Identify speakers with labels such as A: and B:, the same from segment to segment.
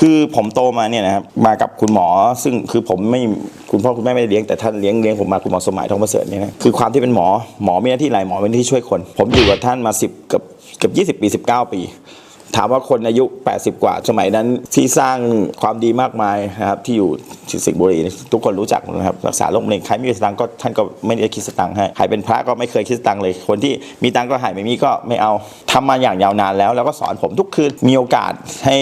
A: คือผมโตมาเนี่ยนะครับมากับคุณหมอ ซึ่งคือผมไม่คุณพ่อคุณแม่ไม่ได้เลี้ยงแต่ท่านเลี้ยงเลี้ยงผมมาคุณหมอสมัยทองประเสริฐเนี่ยนะคือความที่เป็นหมอหมอมีหน้าที่อะไรหมอเป็นที่ช่วยคน ผมอยู่กับท่านมา10เกับเกือบ20 ปี 19 ปี ถามว่าคนอายุ 80 กว่าสมัยนั้นที่สร้างความดีมากมายนะครับที่อยู่สิงห์บุรีทุกคนรู้จักนะครับรักษาโรคมะเร็งใครไม่มีสตังก็ท่านก็ไม่ได้คิดสตังให้ใครเป็นพระก็ไม่เคยคิดสตังเลย คนที่มีตังก็หายไม่มีก็ไม่เอาทำมาอย่างยาวนานแล้ว แล้วก็สอนผมทุกคืนมีโอกาสให้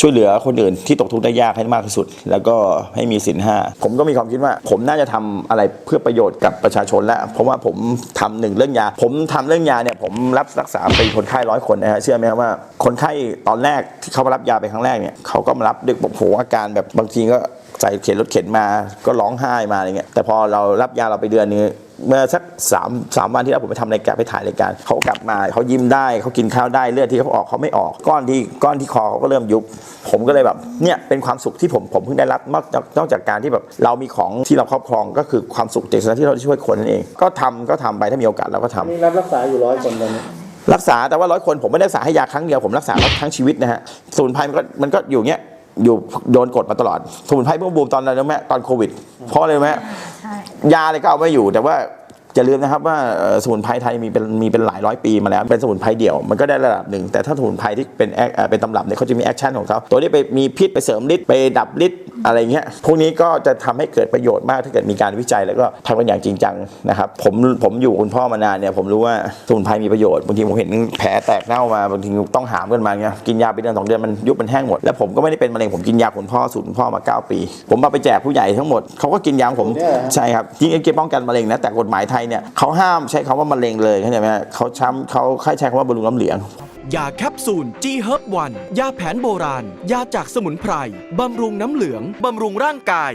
A: ช่วยเหลือคนอื่นที่ตกทุกข์ได้ยากให้มากที่สุด แล้วก็ให้มีสินห้าผมก็มีความคิดว่า ผมน่าจะทำอะไรเพื่อประโยชน์กับประชาชนแล้วเพราะว่าผมทำหนึ่งเรื่องยา ผมทำเรื่องยาเนี่ยผมรับรักษาไปคนไข้ร้อยคนนะฮะเชื่อไหมครับว่าคนไข้ตอนแรกที่เขามารับยาไปครั้งแรกเนี่ยเขาก็มารับด้วยโผอาการแบบบางทีก็ใส่เข็นรถเข็นมาก็ร้องไห้มาอะไรเงี้ยแต่พอเรารับยาเราไปเดือนนึงเมื่อสักสามสามวันที่แล้วผมไปทำรายการไปถ่ายรายการเขากลับมาเขายิ้มได้เขากินข้าวได้เลือดที่เขาออกเขาไม่ออก ก้อนที่ก้อนที่คอเขาก็เริ่มยุบผมก็เลยแบบเนี่ยเป็นความสุขที่ผมผมเพิ่งได้รับนอกจากนอกจากการที่แบบเรามีของที่เราครอบครองก็คือความสุขจากการที่เราช่วยคนนั่นเอง ก็ทำก็ทำไปถ้ามีโอกาสเราก็ทำ
B: นี่รับรักษาอยู่ร้อยคนตอนนี้
A: รักษาแต่ว่าร้อยคนผมไม่ได้รักษาให้ยาครั้งเดียวผมรักษาเขาทั้งชีวิตนะฮะสมุนไพรมันก็มันก็อยู่เงี้ยอยู่โดนกดมาตลอดสมุนไพรเพิ่งบูมตอนนั้นรู้ไหมตอนโควิด เพราะอะไรรู้ไหม
C: ใช่
A: ยาอะไรก็เอาไม่อยู่ แต่ว่าอย่าลืมนะครับว่าเอ่อสมุนไพรไทยมีเป็นมีเป็นหลายร้อยปีมาแล้ว เป็นสมุนไพรเดี่ยว มันก็ได้ระดับหนึ่ง แต่ถ้าสมุนไพรที่เป็นแอคเอ่อเป็นตำรับเนี่ยเขาจะมีแอคชั่นของเขาตัวนี้ไปมีพิษไปเสริมฤทธิ์ไปดับฤทธิ์ อะไรเงี้ยพวกนี้ก็จะทำให้เกิดประโยชน์มากถ้าเกิดมีการวิจัยแล้วก็ทำกันอย่างจริงจังนะครับผมผมอยู่กับคุณพ่อมานานเนี่ยผมรู้ว่าสมุนไพรมีประโยชน์บางทีผมเห็นแผลแตกเน่ามาบางทีต้องหามกันมาเงี้ยกินยาไปเดือนสองเดือนมันยุบมันแห้งหมดแล้วผมก็ไม่ได้เป็นมะเร็งผมกินยาคุณพ่อสูตรคุณพ่อมาเก้าปี ผมเอาไปแจกผู้ใหญ่ทั้งหมดเขาก็กินยาของผม
B: เนี่ยเหรอ
A: ใช่ครับจริงๆเกี่ยวป้องกันมะเร็งนะแต่กฎหมายไทยเนี่ยเขาห้ามใช้คำว่ามะเร็งเลยเข้าใจไหมฮะเขาช้ำเขาใช้ใช้คำว่าบำรุงน้ำเหลือง
D: ยาแคปซูล G Herb 1ยาแผนโบราณ ยาจากสมุนไพร บำรุงน้ำเหลือง บำรุงร่างกาย